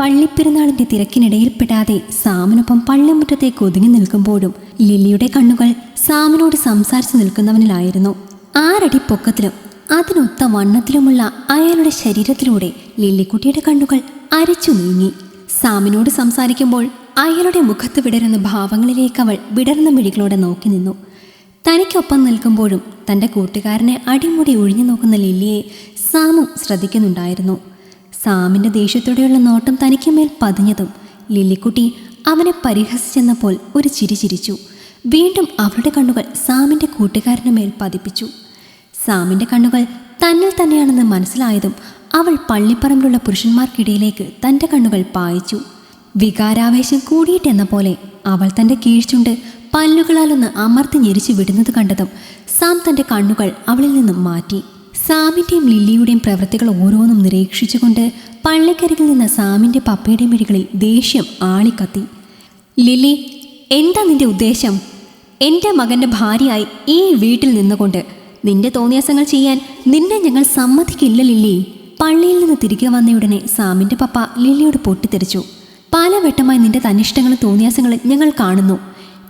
പള്ളിപ്പെരുന്നാളിന്റെ തിരക്കിനിടയിൽപ്പെടാതെ സാമനൊപ്പം പള്ളിമുറ്റത്തേക്ക് ഒതുങ്ങി നിൽക്കുമ്പോഴും ലില്ലിയുടെ കണ്ണുകൾ സാമനോട് സംസാരിച്ചു നിൽക്കുന്നവനിലായിരുന്നു. ആറടി പൊക്കത്തിലും അതിനൊത്ത വണ്ണത്തിലുമുള്ള അയാളുടെ ശരീരത്തിലൂടെ ലില്ലിക്കുട്ടിയുടെ കണ്ണുകൾ അരച്ചു നീങ്ങി. സാമിനോട് സംസാരിക്കുമ്പോൾ അയാളുടെ മുഖത്ത് വിടരുന്ന ഭാവങ്ങളിലേക്ക് അവൾ വിടർന്ന മിഴികളോടെ നോക്കി നിന്നു. തനിക്കൊപ്പം നിൽക്കുമ്പോഴും തന്റെ കൂട്ടുകാരനെ അടിമുടി ഒഴിഞ്ഞു നോക്കുന്ന ലില്ലിയെ സാമു ശ്രദ്ധിക്കുന്നുണ്ടായിരുന്നു. സാമിന്റെ ദേഷ്യത്തോടെയുള്ള നോട്ടം തനിക്ക് മേൽ പതിഞ്ഞതും ലില്ലിക്കുട്ടി അവനെ പരിഹസിച്ചെന്നപ്പോൾ ഒരു ചിരി ചിരിച്ചു. വീണ്ടും അവളുടെ കണ്ണുകൾ സാമിന്റെ കൂട്ടുകാരന് മേൽ പതിപ്പിച്ചു. സാമിന്റെ കണ്ണുകൾ തന്നിൽ തന്നെയാണെന്ന് മനസ്സിലായതും അവൾ പള്ളിപ്പറമ്പിലുള്ള പുരുഷന്മാർക്കിടയിലേക്ക് തന്റെ കണ്ണുകൾ പായിച്ചു. വികാരാവേശം കൂടിയിട്ടെന്ന പോലെ അവൾ തന്റെ കീഴ്ച്ചുണ്ട് പല്ലുകളാലൊന്ന് അമർത്തി ഞെരിച്ചു വിടുന്നത് കണ്ടതും സാം തന്റെ കണ്ണുകൾ അവളിൽ നിന്നും മാറ്റി. സാമിന്റെയും ലില്ലിയുടെയും പ്രവൃത്തികൾ ഓരോന്നും നിരീക്ഷിച്ചുകൊണ്ട് പള്ളിക്കരികിൽ നിന്ന് സാമിന്റെ പപ്പയുടെയും മിഴികളിൽ ദേഷ്യം ആളിക്കത്തി. ലില്ലി എന്താ നിന്റെ ഉദ്ദേശം? എന്റെ മകന്റെ ഭാര്യയായി ഈ വീട്ടിൽ നിന്നുകൊണ്ട് നിന്റെ തോന്നിയാസങ്ങൾ ചെയ്യാൻ നിന്നെ ഞങ്ങൾ സമ്മതിക്കില്ല ലില്ലി. പള്ളിയിൽ നിന്ന് തിരികെ വന്നയുടനെ സാമിന്റെ പപ്പ ലില്ലിയോട് പൊട്ടിത്തെറിച്ചു. പലവട്ടമായി നിന്റെ തന്നിഷ്ടങ്ങളും തോന്നിയാസങ്ങളും ഞങ്ങൾ കാണുന്നു.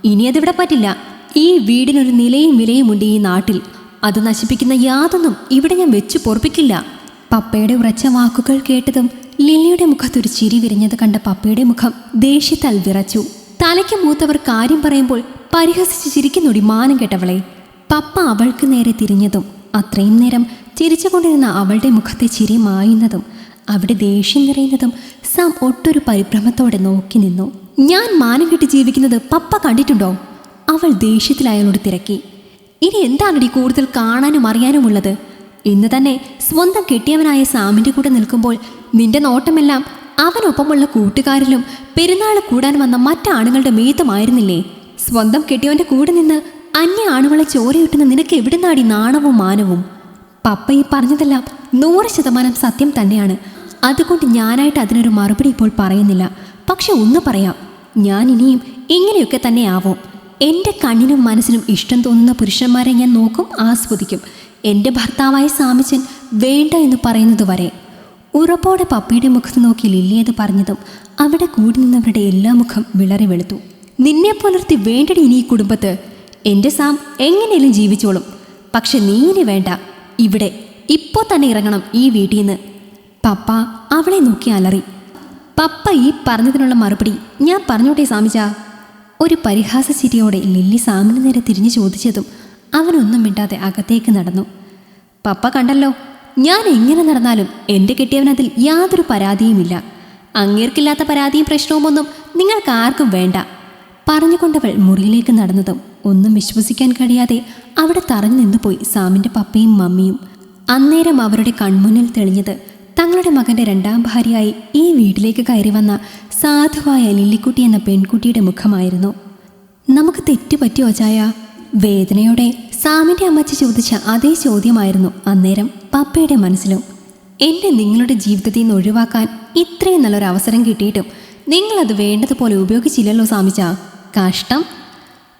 ഇനി അതിവിടെ പറ്റില്ല. ഈ വീടിനൊരു നിലയും വിലയുമുണ്ട് ഈ നാട്ടിൽ. അത് നശിപ്പിക്കുന്ന യാതൊന്നും ഇവിടെ ഞാൻ വെച്ചു പൊറപ്പിക്കില്ല. പപ്പയുടെ ഉറച്ച വാക്കുകൾ കേട്ടതും ലില്ലിയുടെ മുഖത്തൊരു ചിരി വിരിഞ്ഞത് കണ്ട പപ്പയുടെ മുഖം ദേഷ്യത്താൽ വിറച്ചു. തലയ്ക്ക് മൂത്തവർ കാര്യം പറയുമ്പോൾ പരിഹസിച്ച് ചിരിക്കുന്നുടി മാനം കേട്ടവളെ. പപ്പ അവൾക്ക് നേരെ തിരിഞ്ഞതും അത്രയും നേരം ചിരിച്ചുകൊണ്ടിരുന്ന അവളുടെ മുഖത്തെ ചിരി മായുന്നതും അവിടെ ദേഷ്യം നിറയുന്നതും സാം ഒട്ടൊരു പരിഭ്രമത്തോടെ നോക്കി നിന്നു. ഞാൻ മാനം കെട്ടി ജീവിക്കുന്നത് പപ്പ കണ്ടിട്ടുണ്ടോ? അവൾ ദേഷ്യത്തിൽ അയാളോട് തിരക്കി. ഇനി എന്താണടി കൂടുതൽ കാണാനും അറിയാനുമുള്ളത്? ഇന്ന് തന്നെ സ്വന്തം കെട്ടിയവനായ സാമിന്റെ കൂടെ നിൽക്കുമ്പോൾ നിന്റെ നോട്ടമെല്ലാം അവനൊപ്പമുള്ള കൂട്ടുകാരിലും പെരുന്നാൾ കൂടാൻ വന്ന മറ്റാണുങ്ങളുടെ മീതമായിരുന്നില്ലേ സ്വന്തം കെട്ടിയവന്റെ കൂടെ നിന്ന് അന്യ ആണുങ്ങളെ ചോരയിട്ടുന്ന നിനക്ക് എവിടുന്നാടി നാണവും മാനവും? പപ്പ ഈ പറഞ്ഞതെല്ലാം നൂറ് ശതമാനം സത്യം തന്നെയാണ്. അതുകൊണ്ട് ഞാനായിട്ട് അതിനൊരു മറുപടി ഇപ്പോൾ പറയുന്നില്ല. പക്ഷെ ഒന്ന് പറയാം. ഞാൻ ഇനിയും ഇങ്ങനെയൊക്കെ തന്നെ ആവും. എന്റെ കണ്ണിനും മനസ്സിനും ഇഷ്ടം തോന്നുന്ന പുരുഷന്മാരെ ഞാൻ നോക്കും ആസ്വദിക്കും. എന്റെ ഭർത്താവായ സാമിച്ചൻ വേണ്ട എന്ന് പറയുന്നത് വരെ. ഉറപ്പോടെ പപ്പിയുടെ മുഖത്ത് നോക്കി ലില്ലിയത് പറഞ്ഞതും അവിടെ കൂടി നിന്നവരുടെ എല്ലാ മുഖം വിളറി വെളുത്തു. നിന്നെ പുലർത്തി വേണ്ടടി ഇനി ഈ കുടുംബത്ത്. എന്റെ സാം എങ്ങനെയും ജീവിച്ചോളും. പക്ഷെ നീ വേണ്ട. ഇവിടെ ഇപ്പോൾ തന്നെ ഇറങ്ങണം ഈ വീട്ടിൽ നിന്ന് പപ്പ അവളെ നോക്കി അലറി. പപ്പ ഈ പറഞ്ഞതിനുള്ള മറുപടി ഞാൻ പറഞ്ഞോട്ടെ സാമിജ ഒരു പരിഹാസ ചിരിയോടെ ലില്ലി സാമിന് നേരെ തിരിഞ്ഞു ചോദിച്ചതും അവനൊന്നും മിണ്ടാതെ അകത്തേക്ക് നടന്നു. പപ്പ കണ്ടല്ലോ ഞാൻ എങ്ങനെ നടന്നാലും എന്റെ കെട്ടിയവനതിൽ യാതൊരു പരാതിയുമില്ല. അങ്ങേർക്കില്ലാത്ത പരാതിയും പ്രശ്നവുമൊന്നും നിങ്ങൾക്ക് ആർക്കും വേണ്ട പറഞ്ഞുകൊണ്ടവൾ മുറിയിലേക്ക് നടന്നതും ഒന്നും വിശ്വസിക്കാൻ കഴിയാതെ അവിടെ തറഞ്ഞു നിന്നുപോയി സാമിന്റെ പപ്പയും മമ്മിയും. അന്നേരം അവരുടെ കൺമുന്നിൽ തെളിഞ്ഞത് തങ്ങളുടെ മകന്റെ രണ്ടാം ഭാര്യയായി ഈ വീട്ടിലേക്ക് കയറി വന്ന സാധുവായ ലില്ലിക്കുട്ടി എന്ന പെൺകുട്ടിയുടെ മുഖമായിരുന്നു. നമുക്ക് തെറ്റുപറ്റിയോ ചായ വേദനയോടെ സാമിന്റെ അമ്മച്ചി ചോദിച്ച അതേ ചോദ്യമായിരുന്നു അന്നേരം പപ്പയുടെ മനസ്സിലും. എന്നെ നിങ്ങളുടെ ജീവിതത്തിൽ നിന്ന് ഒഴിവാക്കാൻ ഇത്രയും നല്ലൊരു അവസരം കിട്ടിയിട്ടും നിങ്ങളത് വേണ്ടതുപോലെ ഉപയോഗിച്ചില്ലല്ലോ സാമിച്ച കഷ്ടം.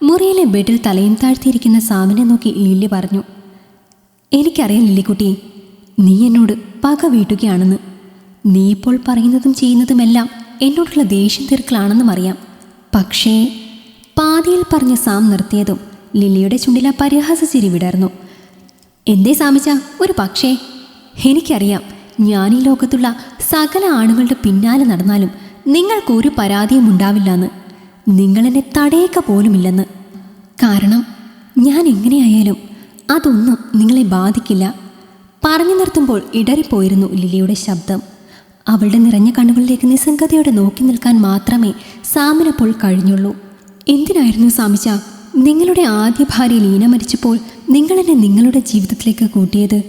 മുറിയിലെ ബെഡിൽ തലയും താഴ്ത്തിയിരിക്കുന്ന സാമിനെ നോക്കി ലില്ലി പറഞ്ഞു. എനിക്കറിയാം ലില്ലിക്കുട്ടി നീ എന്നോട് പക വീട്ടുകയാണെന്ന്. നീ ഇപ്പോൾ പറയുന്നതും ചെയ്യുന്നതുമെല്ലാം എന്നോടുള്ള ദേഷ്യം തീർക്കലാണെന്നും അറിയാം. പക്ഷേ പാതിയിൽ പറഞ്ഞ സാം നിർത്തിയതും ലില്ലിയുടെ ചുണ്ടില പരിഹാസ ചിരി വിടർന്നു. എന്തേ സാമിച്ച ഒരു പക്ഷേ. എനിക്കറിയാം ഞാൻ ഈ ലോകത്തുള്ള സകല ആണുങ്ങളുടെ പിന്നാലെ നടന്നാലും നിങ്ങൾക്കൊരു പരാതിയും ഉണ്ടാവില്ലെന്ന്. നിങ്ങളെന്നെ തടയേക്ക പോലുമില്ലെന്ന്. കാരണം ഞാൻ എങ്ങനെയായാലും അതൊന്നും നിങ്ങളെ ബാധിക്കില്ല. പറഞ്ഞു നിർത്തുമ്പോൾ ഇടറിപ്പോയിരുന്നു ലിലിയുടെ ശബ്ദം. അവളുടെ നിറഞ്ഞ കണ്ണുകളിലേക്ക് നിസ്സംഗതയോടെ നോക്കി നിൽക്കാൻ മാത്രമേ സാമിനപ്പോൾ കഴിഞ്ഞുള്ളൂ. എന്തിനായിരുന്നു സാമിച്ച? നിങ്ങളുടെ ആദ്യ ഭാര്യ ലീന മരിച്ചപ്പോൾ നിങ്ങളെന്നെ നിങ്ങളുടെ ജീവിതത്തിലേക്ക് കൂട്ടിയത്.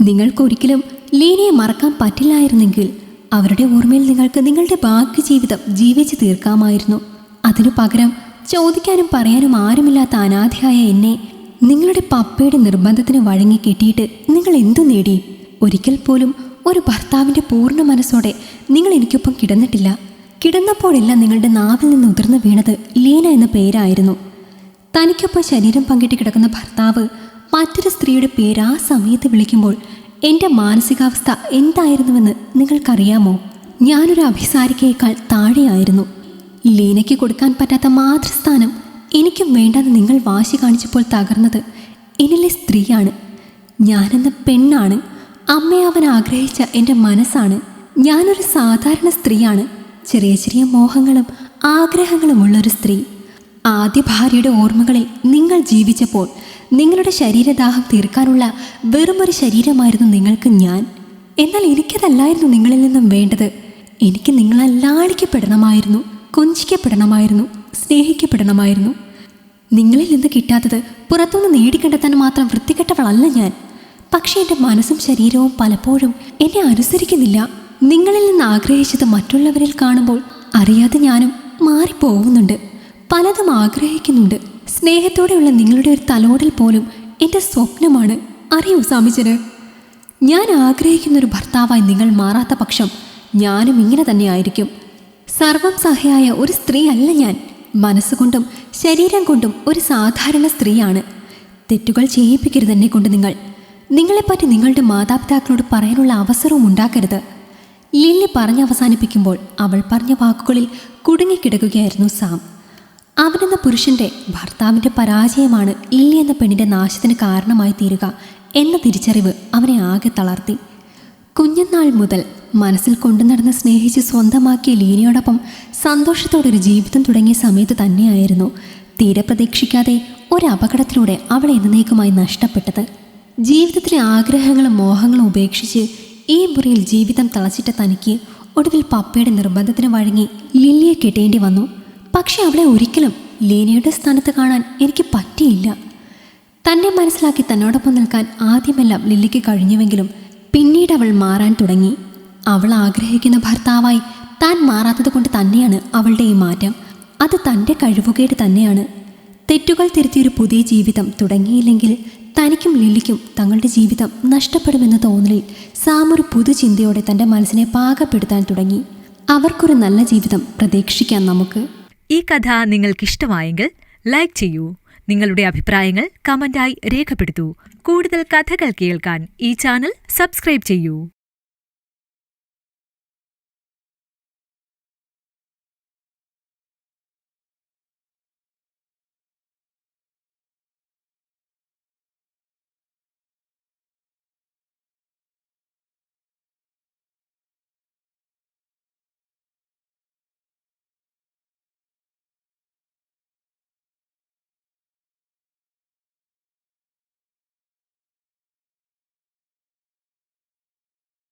നിങ്ങൾക്കൊരിക്കലും ലീനയെ മറക്കാൻ പറ്റില്ലായിരുന്നെങ്കിൽ അവരുടെ ഓർമ്മയിൽ നിങ്ങൾക്ക് നിങ്ങളുടെ ബാക്കി ജീവിതം ജീവിച്ചു തീർക്കാമായിരുന്നു. അതിനു പകരം ചോദിക്കാനും പറയാനും ആരുമില്ലാത്ത അനാഥയായ എന്നെ നിങ്ങളുടെ പപ്പയുടെ നിർബന്ധത്തിന് വഴങ്ങി കിട്ടിയിട്ട് നിങ്ങൾ എന്തു നേടി? ഒരിക്കൽ പോലും ഒരു ഭർത്താവിന്റെ പൂർണ മനസ്സോടെ നിങ്ങൾ എനിക്കൊപ്പം കിടന്നിട്ടില്ല. കിടന്നപ്പോഴെല്ലാം നിങ്ങളുടെ നാവിൽ നിന്ന് ഉതിർന്നു വീണത് ലീന എന്ന പേരായിരുന്നു. തനിക്കൊപ്പം ശരീരം പങ്കിട്ട് കിടക്കുന്ന ഭർത്താവ് മറ്റൊരു സ്ത്രീയുടെ പേര് ആ സമയത്ത് വിളിക്കുമ്പോൾ എന്റെ മാനസികാവസ്ഥ എന്തായിരുന്നുവെന്ന് നിങ്ങൾക്കറിയാമോ? ഞാനൊരു അഭിസാരിക്കയേക്കാൾ താഴെയായിരുന്നു. ലീനയ്ക്ക് കൊടുക്കാൻ പറ്റാത്ത മാതൃസ്ഥാനം എനിക്കും വേണ്ടെന്ന് നിങ്ങൾ വാശി കാണിച്ചപ്പോൾ തകർന്നത് എന്നിലെ സ്ത്രീയാണ്. ഞാനെന്ന പെണ്ണാണ്. ആഗ്രഹിച്ച എന്റെ മനസ്സാണ് ഞാനൊരു സാധാരണ സ്ത്രീയാണ്. ചെറിയ ചെറിയ മോഹങ്ങളും ആഗ്രഹങ്ങളുമുള്ളൊരു സ്ത്രീ. ആദ്യ ഭാര്യയുടെ ഓർമ്മകളിൽ നിങ്ങൾ ജീവിച്ചപ്പോൾ നിങ്ങളുടെ ശരീരദാഹം തീർക്കാനുള്ള വെറുമൊരു ശരീരമായിരുന്നു നിങ്ങൾക്ക് ഞാൻ. എന്നാൽ എനിക്കതല്ലായിരുന്നു നിങ്ങളിൽ നിന്നും വേണ്ടത്. എനിക്ക് നിങ്ങളെ ലാളിക്കപ്പെടണമായിരുന്നു കൊഞ്ചിക്കപ്പെടണമായിരുന്നു സ്നേഹിക്കപ്പെടണമായിരുന്നു. നിങ്ങളിൽ നിന്ന് കിട്ടാത്തത് പുറത്തുനിന്ന് നേടിക്കണ്ടെത്താൻ മാത്രം വൃത്തികെട്ടവളല്ല ഞാൻ. പക്ഷേ എന്റെ മനസ്സും ശരീരവും പലപ്പോഴും എന്നെ അനുസരിക്കുന്നില്ല. നിങ്ങളിൽ നിന്ന് ആഗ്രഹിച്ചത് മറ്റുള്ളവരിൽ കാണുമ്പോൾ അറിയാതെ ഞാനും മാറിപ്പോകുന്നുണ്ട് പലതും ആഗ്രഹിക്കുന്നുണ്ട്. സ്നേഹത്തോടെയുള്ള നിങ്ങളുടെ ഒരു തലോടൽ പോലും എന്റെ സ്വപ്നമാണ്. അറിയൂ സാമിച്ചന് ഞാൻ ആഗ്രഹിക്കുന്ന ഒരു ഭർത്താവായി നിങ്ങൾ മാറാത്ത പക്ഷം ഞാനും ഇങ്ങനെ തന്നെ ആയിരിക്കും സർവം സഹയായ ഒരു സ്ത്രീ അല്ല ഞാൻ. മനസ്സുകൊണ്ടും ശരീരം കൊണ്ടും ഒരു സാധാരണ സ്ത്രീയാണ്. തെറ്റുകൾ ചെയ്യിപ്പിക്കരുത് എന്നെ കൊണ്ട് നിങ്ങൾ നിങ്ങളെപ്പറ്റി നിങ്ങളുടെ മാതാപിതാക്കളോട് പറയാനുള്ള അവസരവും ഉണ്ടാക്കരുത്. ലില്ലി പറഞ്ഞവസാനിപ്പിക്കുമ്പോൾ അവൾ പറഞ്ഞ വാക്കുകളിൽ കുടുങ്ങിക്കിടക്കുകയായിരുന്നു സാം. അവനെന്ന പുരുഷന്റെ ഭർത്താവിന്റെ പരാജയമാണ് ലില്ലി എന്ന പെണ്ണിന്റെ നാശത്തിന് കാരണമായി തീരുക എന്ന തിരിച്ചറിവ് അവനെ ആകെ തളർത്തി. കുഞ്ഞുനാൾ മുതൽ മനസ്സിൽ കൊണ്ടു നടന്ന് സ്നേഹിച്ച് സ്വന്തമാക്കിയ ലീനയോടൊപ്പം സന്തോഷത്തോടെ ഒരു ജീവിതം തുടങ്ങിയ സമയത്ത് തന്നെയായിരുന്നു തീരെ പ്രതീക്ഷിക്കാതെ ഒരു അപകടത്തിലൂടെ അവൾ എന്നേക്കുമായി നഷ്ടപ്പെട്ടത്. ജീവിതത്തിലെ ആഗ്രഹങ്ങളും മോഹങ്ങളും ഉപേക്ഷിച്ച് ഈ മുറിയിൽ ജീവിതം തളച്ചിട്ട തനിക്ക് ഒടുവിൽ പപ്പയുടെ നിർബന്ധത്തിന് വഴങ്ങി ലില്ലിയെ കെട്ടേണ്ടി വന്നു. പക്ഷെ അവളെ ഒരിക്കലും ലീനയുടെ സ്ഥാനത്ത് കാണാൻ എനിക്ക് പറ്റിയില്ല. തന്നെ മനസ്സിലാക്കി തന്നോടൊപ്പം നിൽക്കാൻ ആദ്യമെല്ലാം ലില്ലിക്ക് കഴിഞ്ഞുവെങ്കിലും പിന്നീട് അവൾ മാറാൻ തുടങ്ങി. അവൾ ആഗ്രഹിക്കുന്ന ഭർത്താവായി താൻ മാറാത്തത് കൊണ്ട് തന്നെയാണ് അവളുടെ ഈ മാറ്റം. അത് തന്റെ കഴിവുകേട് തന്നെയാണ്. തെറ്റുകൾ തിരുത്തിയൊരു പുതിയ ജീവിതം തുടങ്ങിയില്ലെങ്കിൽ തനിക്കും ലില്ലിക്കും തങ്ങളുടെ ജീവിതം നഷ്ടപ്പെടുമെന്ന തോന്നലിൽ സാം ഒരു പുതുചിന്തയോടെ തന്റെ മനസ്സിനെ പാകപ്പെടുത്താൻ തുടങ്ങി. അവർക്കൊരു നല്ല ജീവിതം പ്രതീക്ഷിക്കാം നമുക്ക്. ഈ കഥ നിങ്ങൾക്കിഷ്ടമായെങ്കിൽ ലൈക്ക് ചെയ്യൂ. നിങ്ങളുടെ അഭിപ്രായങ്ങൾ കമന്റായി രേഖപ്പെടുത്തൂ. കൂടുതൽ കഥകൾ കേൾക്കാൻ ഈ ചാനൽ സബ്സ്ക്രൈബ് ചെയ്യൂ.